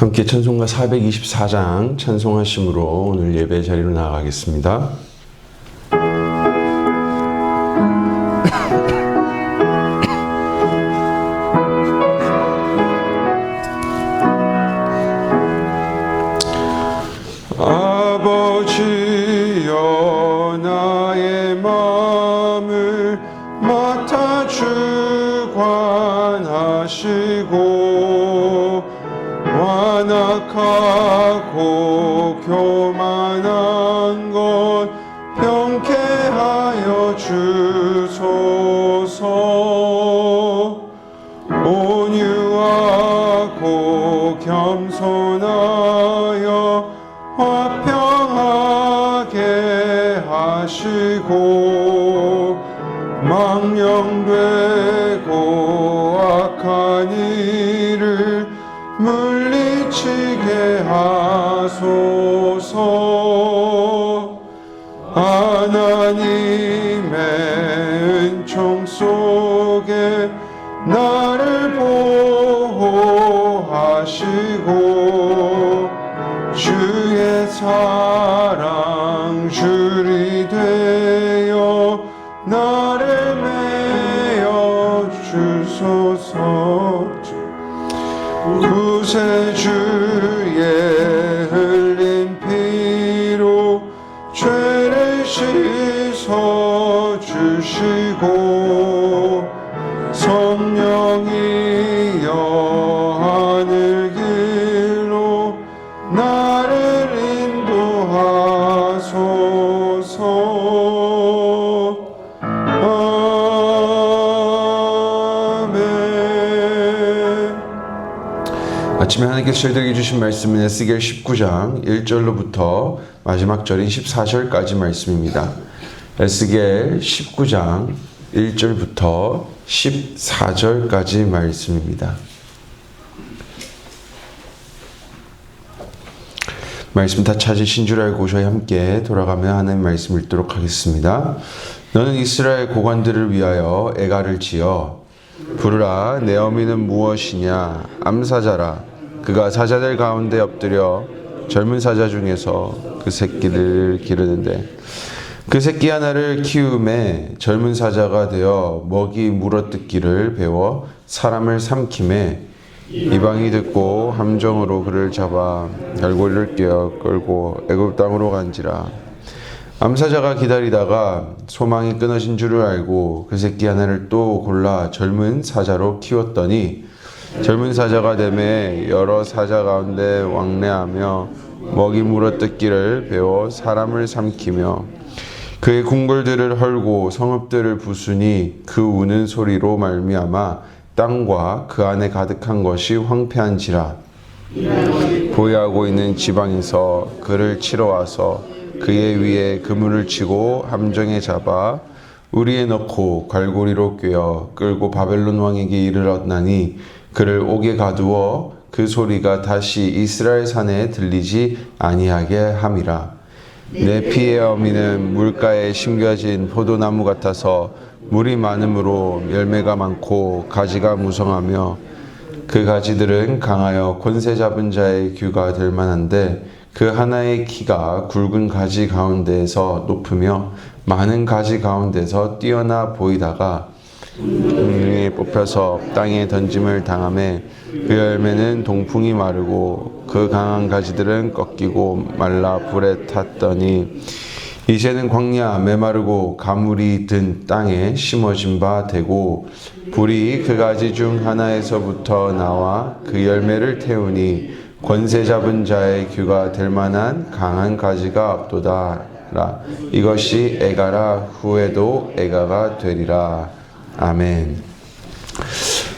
함께 찬송가 424장 찬송하심으로 오늘 예배 자리로 나아가겠습니다. 온유하고 겸손하여 화평하게 하시고 망령되고 악한 일을 물리치게 하소서. 하나님 사랑 줄이 되어 나를 메어 주소서. 구세주 저희들에게 주신 말씀은 에스겔 19장 1절로부터 마지막 절인 14절까지 말씀입니다. 에스겔 19장 1절부터 14절까지 말씀입니다. 말씀 다 찾으신 줄 알고 저희 함께 돌아가며 하나님 말씀 읽도록 하겠습니다. 너는 이스라엘 고관들을 위하여 애가를 지어 부르라 내 어미는 무엇이냐 암사자라 그가 사자들 가운데 엎드려 젊은 사자 중에서 그 새끼를 기르는데 그 새끼 하나를 키움에 젊은 사자가 되어 먹이 물어뜯기를 배워 사람을 삼킴에 이방이 듣고 함정으로 그를 잡아 갈고리를 끼어 끌고 애굽 땅으로 간지라. 암사자가 기다리다가 소망이 끊어진 줄을 알고 그 새끼 하나를 또 골라 젊은 사자로 키웠더니 젊은 사자가 되매 여러 사자 가운데 왕래하며 먹이 물어뜯기를 배워 사람을 삼키며 그의 궁궐들을 헐고 성읍들을 부수니 그 우는 소리로 말미암아 땅과 그 안에 가득한 것이 황폐한지라. 보유하고 있는 지방에서 그를 치러 와서 그의 위에 그물을 치고 함정에 잡아 우리에 넣고 갈고리로 꿰어 끌고 바벨론 왕에게 이르렀나니 그를 옥에 가두어 그 소리가 다시 이스라엘 산에 들리지 아니하게 함이라. 내 피의 어미는 물가에 심겨진 포도나무 같아서 물이 많으므로 열매가 많고 가지가 무성하며 그 가지들은 강하여 권세 잡은 자의 규가 될 만한데 그 하나의 키가 굵은 가지 가운데에서 높으며 많은 가지 가운데서 뛰어나 보이다가 동중에 뽑혀서 땅에 던짐을 당함에 그 열매는 동풍이 마르고 그 강한 가지들은 꺾이고 말라 불에 탔더니 이제는 광야 메마르고 가물이 든 땅에 심어진 바 되고 불이 그 가지 중 하나에서부터 나와 그 열매를 태우니 권세 잡은 자의 규가 될 만한 강한 가지가 없도다라. 이것이 애가라 후에도 애가가 되리라 아멘.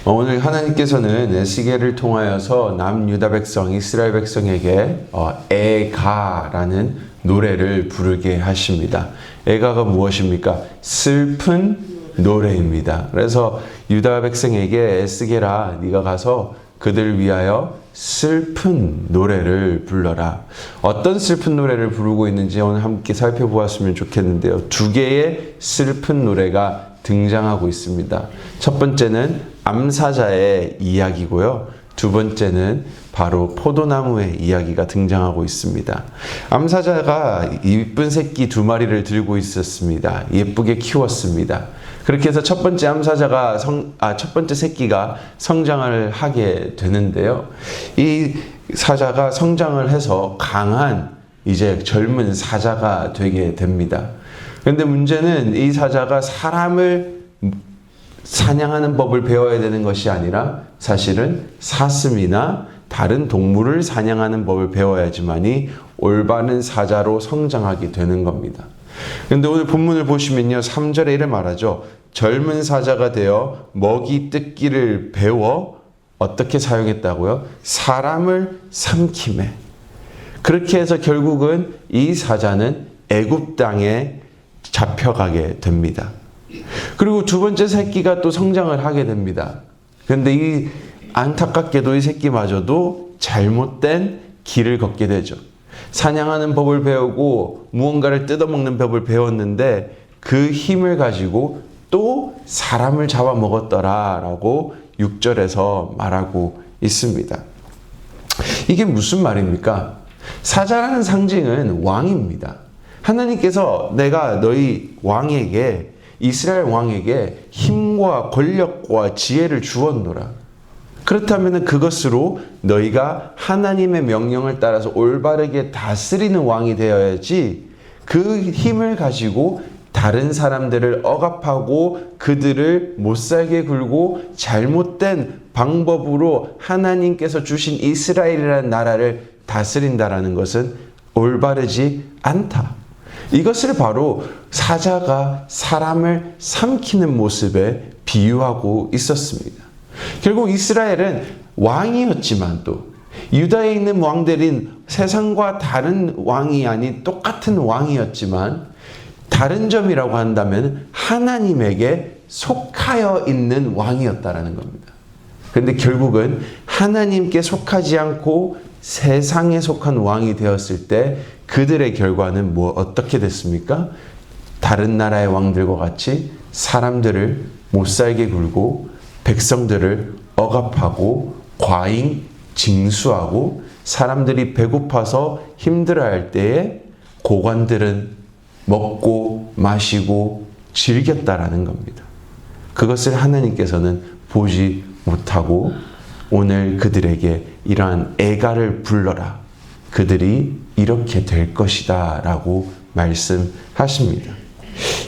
어, 오늘 하나님께서는 에스겔을 통하여서 남유다 백성 이스라엘 백성에게 어, 애가라는 노래를 부르게 하십니다. 애가가 무엇입니까? 슬픈 노래입니다. 그래서 유다 백성에게 에스겔아 네가 가서 그들 위하여 슬픈 노래를 불러라. 어떤 슬픈 노래를 부르고 있는지 오늘 함께 살펴보았으면 좋겠는데요. 두 개의 슬픈 노래가 등장하고 있습니다. 첫 번째는 암사자의 이야기고요. 두두 번째는 바로 포도나무의 이야기가 등장하고 있습니다. 암사자가 이쁜 새끼 두 마리를 들고 있었습니다. 예쁘게 키웠습니다. 그렇게 해서 첫 번째 암사자가 성, 아, 첫 번째 새끼가 성장을 하게 되는데요. 이 사자가 성장을 해서 강한 이제 젊은 사자가 되게 됩니다. 그런데 문제는 이 사자가 사람을 사냥하는 법을 배워야 되는 것이 아니라 사실은 사슴이나 다른 동물을 사냥하는 법을 배워야지만이 올바른 사자로 성장하게 되는 겁니다. 근데 오늘 본문을 보시면요. 3절에 이래 말하죠. 젊은 사자가 되어 먹이 뜯기를 배워 어떻게 사용했다고요? 사람을 삼킴에. 그렇게 해서 결국은 이 사자는 애굽 땅에 잡혀가게 됩니다. 그리고 두 번째 새끼가 또 성장을 하게 됩니다. 근데 이 안타깝게도 이 새끼마저도 잘못된 길을 걷게 되죠. 사냥하는 법을 배우고 무언가를 뜯어먹는 법을 배웠는데 그 힘을 가지고 또 사람을 잡아먹었더라라고 6절에서 말하고 있습니다. 이게 무슨 말입니까? 사자라는 상징은 왕입니다. 하나님께서 내가 너희 왕에게 이스라엘 왕에게 힘과 권력과 지혜를 주었노라. 그렇다면 그것으로 너희가 하나님의 명령을 따라서 올바르게 다스리는 왕이 되어야지 그 힘을 가지고 다른 사람들을 억압하고 그들을 못살게 굴고 잘못된 방법으로 하나님께서 주신 이스라엘이라는 나라를 다스린다라는 것은 올바르지 않다. 이것을 바로 사자가 사람을 삼키는 모습에 비유하고 있었습니다. 결국 이스라엘은 왕이었지만 또 유다에 있는 왕들인 세상과 다른 왕이 아닌 똑같은 왕이었지만 다른 점이라고 한다면 하나님에게 속하여 있는 왕이었다라는 겁니다. 그런데 결국은 하나님께 속하지 않고 세상에 속한 왕이 되었을 때 그들의 결과는 뭐 어떻게 됐습니까? 다른 나라의 왕들과 같이 사람들을 못 살게 굴고 백성들을 억압하고 과잉 징수하고 사람들이 배고파서 힘들어할 때에 고관들은 먹고 마시고 즐겼다라는 겁니다. 그것을 하나님께서는 보지 못하고 오늘 그들에게 이러한 애가를 불러라. 그들이 이렇게 될 것이다. 라고 말씀하십니다.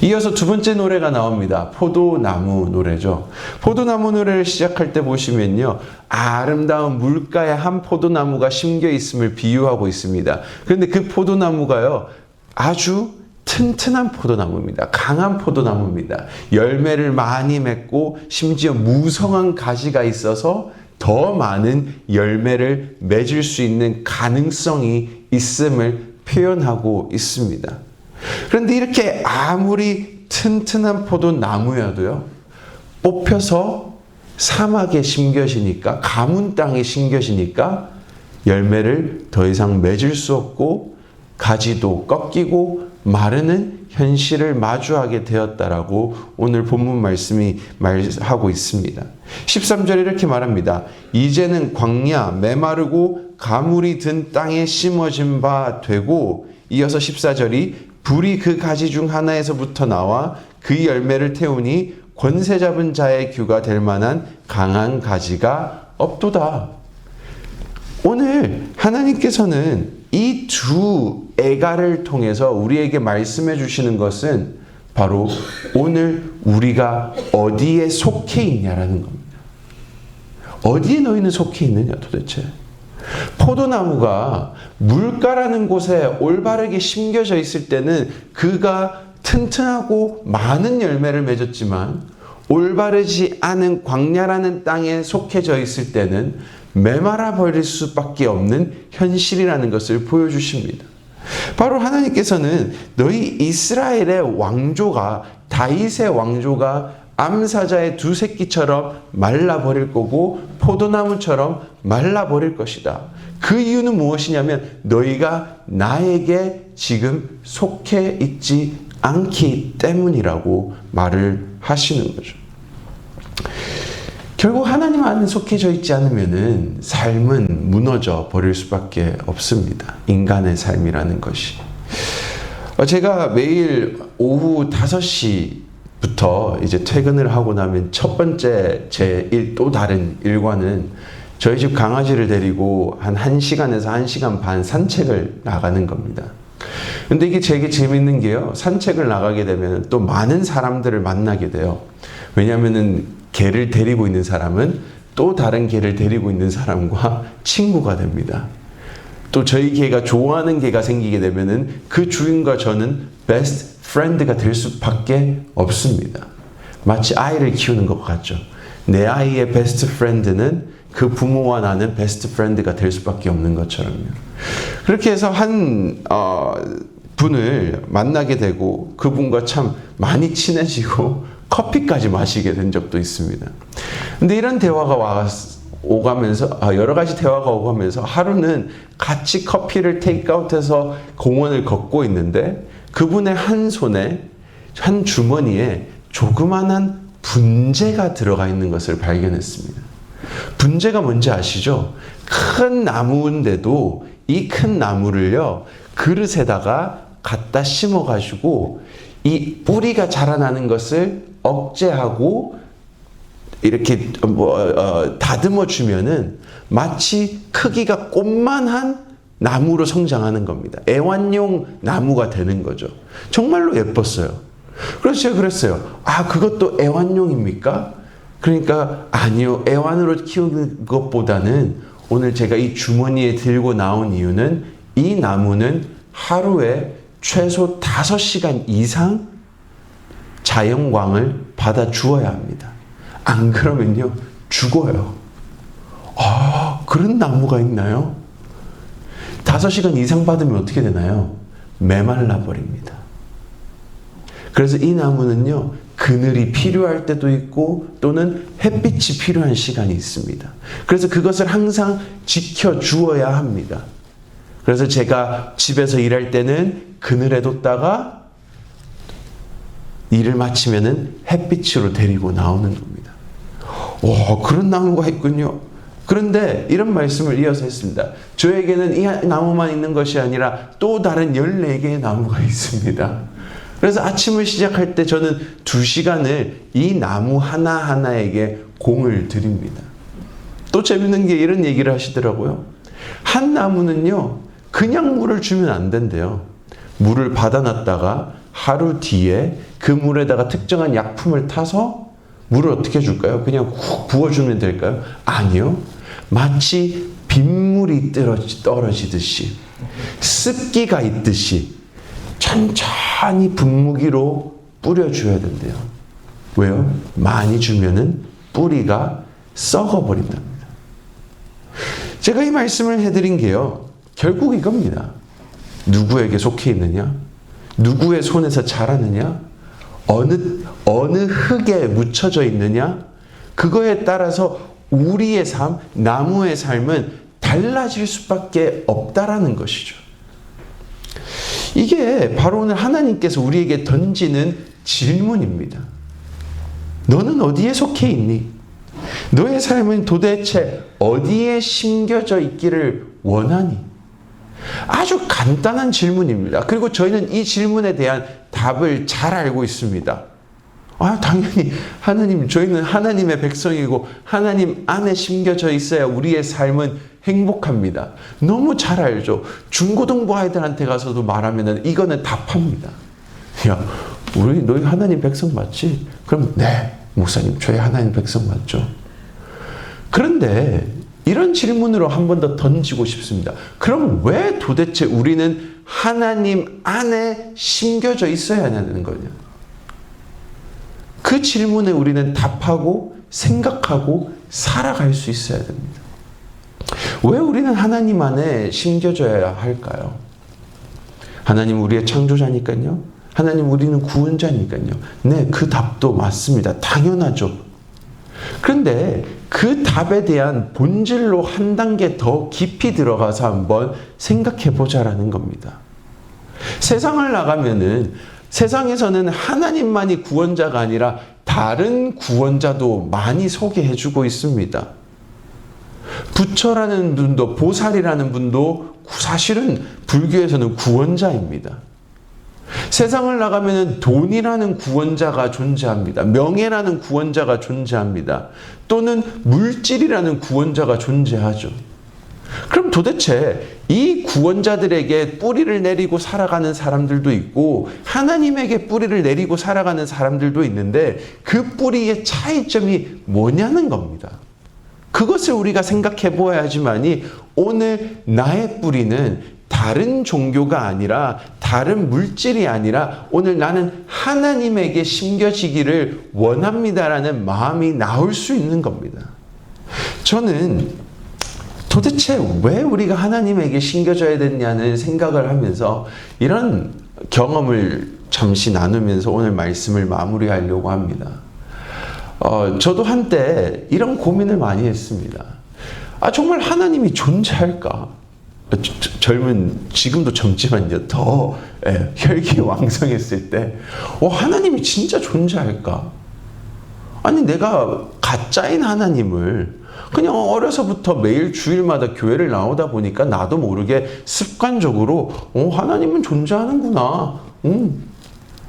이어서 두 번째 노래가 나옵니다. 포도나무 노래죠. 포도나무 노래를 시작할 때 보시면요. 아름다운 물가에 한 포도나무가 심겨 있음을 비유하고 있습니다. 그런데 그 포도나무가요. 아주 튼튼한 포도나무입니다. 강한 포도나무입니다. 열매를 많이 맺고 심지어 무성한 가지가 있어서 더 많은 열매를 맺을 수 있는 가능성이 있음을 표현하고 있습니다. 그런데 이렇게 아무리 튼튼한 포도나무여도요, 뽑혀서 사막에 심겨지니까, 가문 땅에 심겨지니까 열매를 더 이상 맺을 수 없고, 가지도 꺾이고, 마르는 현실을 마주하게 되었다라고 오늘 본문 말씀이 말하고 있습니다. 13절에 이렇게 말합니다. 이제는 광야, 메마르고 가물이 든 땅에 심어진 바 되고 이어서 14절이 불이 그 가지 중 하나에서부터 나와 그 열매를 태우니 권세 잡은 자의 규가 될 만한 강한 가지가 없도다. 오늘 하나님께서는 이 두 애가를 통해서 우리에게 말씀해 주시는 것은 바로 오늘 우리가 어디에 속해 있냐라는 겁니다. 어디에 너희는 속해 있느냐 도대체? 포도나무가 물가라는 곳에 올바르게 심겨져 있을 때는 그가 튼튼하고 많은 열매를 맺었지만 올바르지 않은 광야라는 땅에 속해져 있을 때는 메마라 버릴 수밖에 없는 현실이라는 것을 보여주십니다. 바로 하나님께서는 너희 이스라엘의 왕조가 다윗의 왕조가 암사자의 두 새끼처럼 말라버릴 거고 포도나무처럼 말라버릴 것이다. 그 이유는 무엇이냐면 너희가 나에게 지금 속해 있지 않기 때문이라고 말을 하시는 거죠. 결국 하나님 안에 속해져 있지 않으면은 삶은 무너져 버릴 수밖에 없습니다. 인간의 삶이라는 것이. 어, 제가 매일 오후 5시부터 이제 퇴근을 하고 나면 첫 번째 제 일, 또 다른 일과는 저희 집 강아지를 데리고 한 1시간에서 1시간 반 산책을 나가는 겁니다. 근데 이게 되게 재밌는 게요. 산책을 나가게 되면 또 많은 사람들을 만나게 돼요. 왜냐면은 개를 데리고 있는 사람은 또 다른 개를 데리고 있는 사람과 친구가 됩니다. 또 저희 개가 좋아하는 개가 생기게 되면은 그 주인과 저는 베스트 프렌드가 될 수밖에 없습니다. 마치 아이를 키우는 것 같죠. 내 아이의 베스트 프렌드는 그 부모와 나는 베스트 프렌드가 될 수밖에 없는 것처럼요. 그렇게 해서 한 어, 분을 만나게 되고 그분과 참 많이 친해지고 커피까지 마시게 된 적도 있습니다. 근데 이런 대화가 와 오가면서 아, 여러 가지 대화가 오가면서 하루는 같이 커피를 테이크아웃해서 공원을 걷고 있는데 그분의 한 손에 한 주머니에 조그만한 분재가 들어가 있는 것을 발견했습니다. 분재가 뭔지 아시죠? 큰 나무인데도 이 큰 나무를요 그릇에다가 갖다 심어가지고 이 뿌리가 자라나는 것을 억제하고 이렇게 뭐 어, 다듬어 주면은 마치 크기가 꽃만한 나무로 성장하는 겁니다. 애완용 나무가 되는 거죠. 정말로 예뻤어요. 그래서 제가 그랬어요. 아, 그것도 애완용입니까? 그러니까 아니요. 애완으로 키우는 것보다는 오늘 제가 이 주머니에 들고 나온 이유는 이 나무는 하루에 최소 5시간 이상 자연광을 받아 주어야 합니다. 안 그러면요, 죽어요. 아, 그런 나무가 있나요? 5시간 이상 받으면 어떻게 되나요? 메말라 버립니다. 그래서 이 나무는요, 그늘이 필요할 때도 있고 또는 햇빛이 필요한 시간이 있습니다. 그래서 그것을 항상 지켜 주어야 합니다. 그래서 제가 집에서 일할 때는 그늘에 뒀다가 일을 마치면은 햇빛으로 데리고 나오는 겁니다. 와, 그런 나무가 있군요. 그런데 이런 말씀을 이어서 했습니다. 저에게는 이 나무만 있는 것이 아니라 또 다른 14개의 나무가 있습니다. 그래서 아침을 시작할 때 저는 두 시간을 이 나무 하나하나에게 공을 드립니다. 또 재밌는 게 이런 얘기를 하시더라고요. 한 나무는요, 그냥 물을 주면 안 된대요. 물을 받아놨다가 하루 뒤에 그 물에다가 특정한 약품을 타서 물을 어떻게 줄까요? 그냥 훅 부어주면 될까요? 아니요. 마치 빗물이 떨어지듯이 습기가 있듯이 천천히 분무기로 뿌려줘야 된대요. 왜요? 많이 주면은 뿌리가 썩어버린답니다. 제가 이 말씀을 해드린 게요. 결국 이겁니다. 누구에게 속해 있느냐? 누구의 손에서 자라느냐? 어느, 어느 흙에 묻혀져 있느냐? 그거에 따라서 우리의 삶, 나무의 삶은 달라질 수밖에 없다라는 것이죠. 이게 바로 오늘 하나님께서 우리에게 던지는 질문입니다. 너는 어디에 속해 있니? 너의 삶은 도대체 어디에 심겨져 있기를 원하니? 아주 간단한 질문입니다. 그리고 저희는 이 질문에 대한 답을 잘 알고 있습니다. 아, 당연히 하나님, 저희는 하나님의 백성이고 하나님 안에 심겨져 있어야 우리의 삶은 행복합니다. 너무 잘 알죠. 중고등부 아이들한테 가서도 말하면 이거는 답합니다. 야, 우리 너희 하나님 백성 맞지? 그럼 네, 목사님, 저희 하나님 백성 맞죠? 그런데 이런 질문으로 한 번 더 던지고 싶습니다. 그럼 왜 도대체 우리는 하나님 안에 심겨져 있어야 하는 거냐? 그 질문에 우리는 답하고 생각하고 살아갈 수 있어야 됩니다. 왜 우리는 하나님 안에 심겨져야 할까요? 하나님 우리의 창조자니까요. 하나님 우리는 구원자니까요. 네, 그 답도 맞습니다. 당연하죠. 그런데 그 답에 대한 본질로 한 단계 더 깊이 들어가서 한번 생각해 보자라는 겁니다. 세상을 나가면은 세상에서는 하나님만이 구원자가 아니라 다른 구원자도 많이 소개해 주고 있습니다. 부처라는 분도 보살이라는 분도 사실은 불교에서는 구원자입니다. 세상을 나가면 돈이라는 구원자가 존재합니다. 명예라는 구원자가 존재합니다. 또는 물질이라는 구원자가 존재하죠. 그럼 도대체 이 구원자들에게 뿌리를 내리고 살아가는 사람들도 있고 하나님에게 뿌리를 내리고 살아가는 사람들도 있는데 그 뿌리의 차이점이 뭐냐는 겁니다. 그것을 우리가 생각해 보아야지만이 오늘 나의 뿌리는 다른 종교가 아니라 다른 물질이 아니라 오늘 나는 하나님에게 심겨지기를 원합니다라는 마음이 나올 수 있는 겁니다. 저는 도대체 왜 우리가 하나님에게 심겨져야 되냐는 생각을 하면서 이런 경험을 잠시 나누면서 오늘 말씀을 마무리하려고 합니다. 어, 저도 한때 이런 고민을 많이 했습니다. 아, 정말 하나님이 존재할까? 젊은, 지금도 젊지만요, 더 예, 혈기 왕성했을 때, 어, 하나님이 진짜 존재할까? 아니, 내가 가짜인 하나님을 그냥 어려서부터 매일 주일마다 교회를 나오다 보니까 나도 모르게 습관적으로, 어, 하나님은 존재하는구나. 음,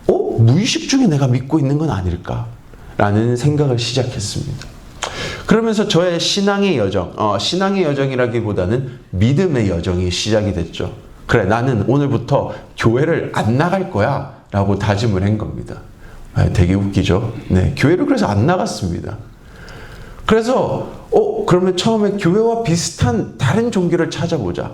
어, 무의식 중에 내가 믿고 있는 건 아닐까? 라는 생각을 시작했습니다. 그러면서 저의 신앙의 여정, 어, 신앙의 여정이라기보다는 믿음의 여정이 시작이 됐죠. 그래, 나는 오늘부터 교회를 안 나갈 거야. 라고 다짐을 한 겁니다. 아, 되게 웃기죠? 네, 교회를 그래서 안 나갔습니다. 그래서, 어, 그러면 처음에 교회와 비슷한 다른 종교를 찾아보자.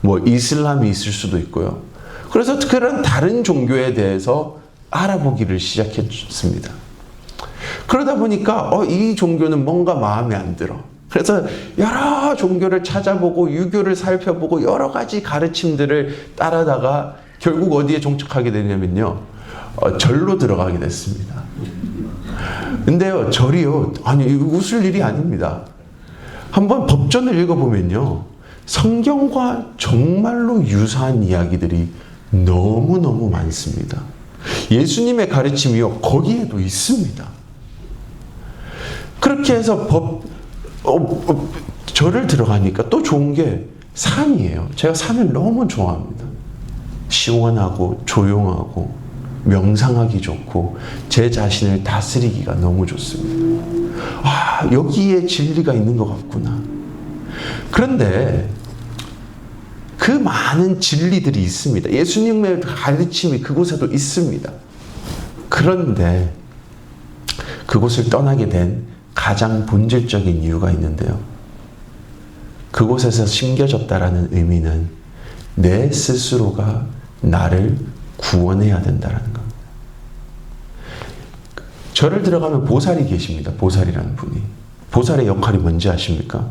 뭐, 이슬람이 있을 수도 있고요. 그래서 그런 다른 종교에 대해서 알아보기를 시작했습니다. 그러다 보니까 어, 이 종교는 뭔가 마음에 안 들어. 그래서 여러 종교를 찾아보고 유교를 살펴보고 여러 가지 가르침들을 따라다가 결국 어디에 종착하게 되냐면요. 어, 절로 들어가게 됐습니다. 근데요, 절이요. 아니, 웃을 일이 아닙니다. 한번 법전을 읽어보면요. 성경과 정말로 유사한 이야기들이 너무너무 많습니다. 예수님의 가르침이요, 거기에도 있습니다. 그렇게 해서 법, 어, 어, 절을 들어가니까 또 좋은 게 산이에요. 제가 산을 너무 좋아합니다. 시원하고 조용하고 명상하기 좋고 제 자신을 다스리기가 너무 좋습니다. 아, 여기에 진리가 있는 것 같구나. 그런데 그 많은 진리들이 있습니다. 예수님의 가르침이 그곳에도 있습니다. 그런데 그곳을 떠나게 된 가장 본질적인 이유가 있는데요. 그곳에서 심겨졌다라는 의미는 내 스스로가 나를 구원해야 된다라는 겁니다. 절을 들어가면 보살이 계십니다. 보살이라는 분이. 보살의 역할이 뭔지 아십니까?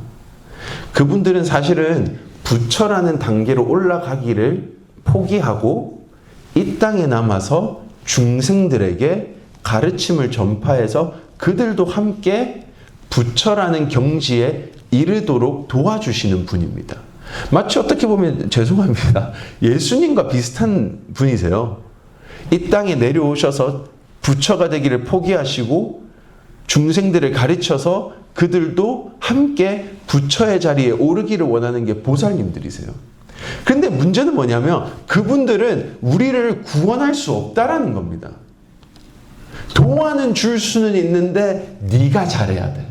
그분들은 사실은 부처라는 단계로 올라가기를 포기하고 이 땅에 남아서 중생들에게 가르침을 전파해서 그들도 함께 부처라는 경지에 이르도록 도와주시는 분입니다. 마치 어떻게 보면 죄송합니다. 예수님과 비슷한 분이세요. 이 땅에 내려오셔서 부처가 되기를 포기하시고 중생들을 가르쳐서 그들도 함께 부처의 자리에 오르기를 원하는 게 보살님들이세요. 근데 문제는 뭐냐면 그분들은 우리를 구원할 수 없다라는 겁니다. 도와는 줄 수는 있는데 네가 잘해야 돼.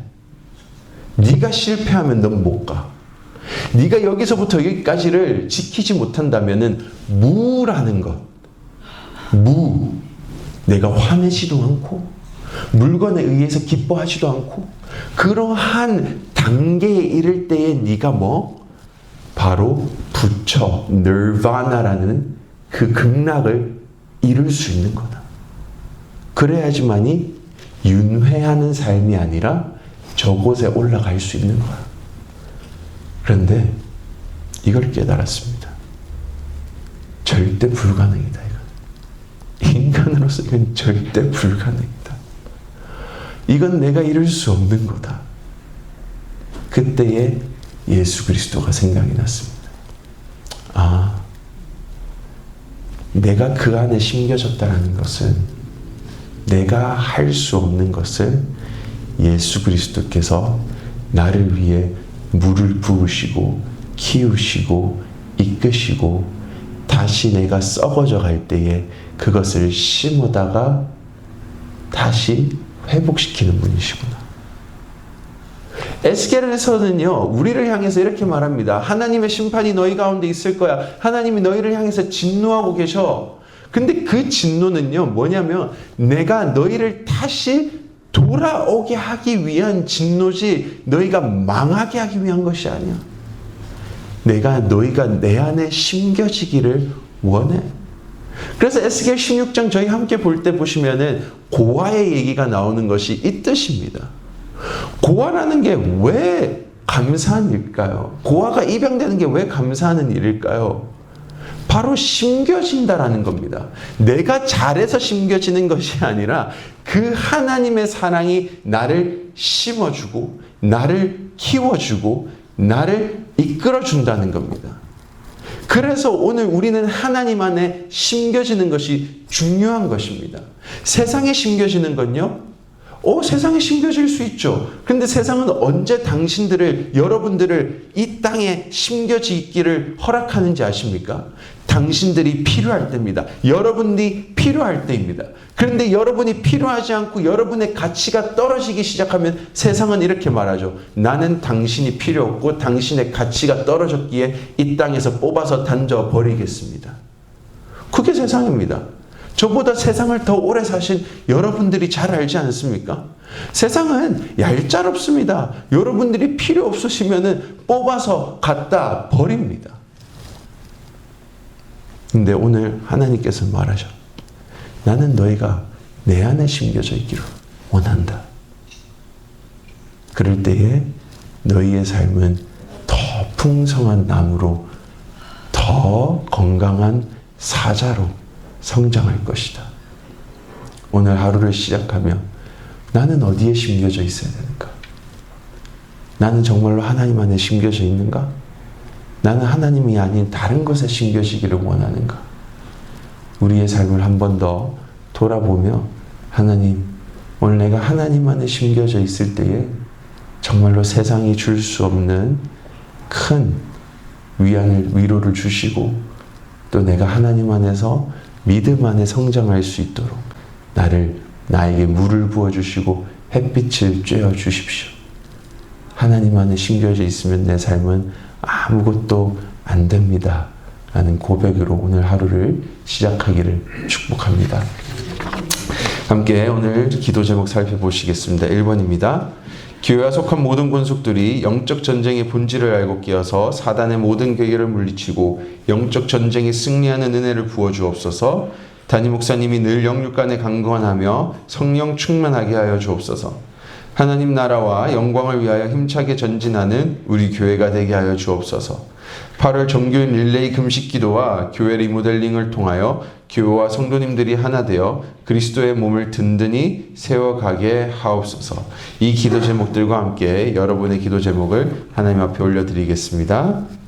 네가 실패하면 넌 못 가. 네가 여기서부터 여기까지를 지키지 못한다면은 무라는 것. 무. 내가 화내지도 않고 물건에 의해서 기뻐하지도 않고 그러한 단계에 이를 때에 네가 뭐 바로 부처 늘바나라는 그 극락을 이룰 수 있는 거다. 그래야지만이 윤회하는 삶이 아니라 저곳에 올라갈 수 있는 거야. 그런데 이걸 깨달았습니다. 절대 불가능이다. 이건. 인간으로서 이건 절대 불가능이다. 이건 내가 이룰 수 없는 거다. 그때에 예수 그리스도가 생각이 났습니다. 아, 내가 그 안에 심겨졌다는 것은 내가 할 수 없는 것을 예수 그리스도께서 나를 위해 물을 부으시고 키우시고 이끄시고 다시 내가 썩어져 갈 때에 그것을 심으다가 다시 회복시키는 분이시구나. 에스겔에서는요, 우리를 향해서 이렇게 말합니다. 하나님의 심판이 너희 가운데 있을 거야. 하나님이 너희를 향해서 진노하고 계셔. 근데 그 진노는요, 뭐냐면, 내가 너희를 다시 돌아오게 하기 위한 진노지, 너희가 망하게 하기 위한 것이 아니야. 내가 너희가 내 안에 심겨지기를 원해. 그래서 에스겔 16장 저희 함께 볼 때 보시면은 고아의 얘기가 나오는 것이 이 뜻입니다. 고아라는 게 왜 감사한 일일까요? 고아가 입양되는 게 왜 감사하는 일일까요? 바로 심겨진다라는 겁니다. 내가 잘해서 심겨지는 것이 아니라 그 하나님의 사랑이 나를 심어주고, 나를 키워주고, 나를 이끌어준다는 겁니다. 그래서 오늘 우리는 하나님 안에 심겨지는 것이 중요한 것입니다. 세상에 심겨지는 건요, 어, 세상에 심겨질 수 있죠. 근데 세상은 언제 당신들을, 여러분들을 이 땅에 심겨지기를 허락하는지 아십니까? 당신들이 필요할 때입니다. 여러분이 필요할 때입니다. 그런데 여러분이 필요하지 않고 여러분의 가치가 떨어지기 시작하면 세상은 이렇게 말하죠. 나는 당신이 필요 없고 당신의 가치가 떨어졌기에 이 땅에서 뽑아서 던져 버리겠습니다. 그게 세상입니다. 저보다 세상을 더 오래 사신 여러분들이 잘 알지 않습니까? 세상은 얄짤없습니다. 여러분들이 필요 없으시면 뽑아서 갖다 버립니다. 근데 오늘 하나님께서 말하셔. 나는 너희가 내 안에 심겨져 있기를 원한다. 그럴 때에 너희의 삶은 더 풍성한 나무로 더 건강한 사자로 성장할 것이다. 오늘 하루를 시작하며 나는 어디에 심겨져 있어야 되는가? 나는 정말로 하나님 안에 심겨져 있는가? 나는 하나님이 아닌 다른 것에 심겨지기를 원하는가? 우리의 삶을 한 번 더 돌아보며 하나님, 오늘 내가 하나님 안에 심겨져 있을 때에 정말로 세상이 줄 수 없는 큰 위안을, 위로를 주시고 또 내가 하나님 안에서 믿음 안에 성장할 수 있도록 나를, 나에게 물을 부어 주시고 햇빛을 쬐어 주십시오. 하나님 안에 심겨져 있으면 내 삶은 아무것도 안 됩니다. 라는 고백으로 오늘 하루를 시작하기를 축복합니다. 함께 오늘 기도 제목 살펴보시겠습니다. 1번입니다. 교회와 속한 모든 권속들이 영적 전쟁의 본질을 알고 끼어서 사단의 모든 계계를 물리치고 영적 전쟁에 승리하는 은혜를 부어 주옵소서. 담임 목사님이 늘 영육간에 강건하며 성령 충만하게 하여 주옵소서. 하나님 나라와 영광을 위하여 힘차게 전진하는 우리 교회가 되게 하여 주옵소서. 8월 정규인 릴레이 금식 기도와 교회 리모델링을 통하여 교회와 성도님들이 하나 되어 그리스도의 몸을 든든히 세워가게 하옵소서. 이 기도 제목들과 함께 여러분의 기도 제목을 하나님 앞에 올려드리겠습니다.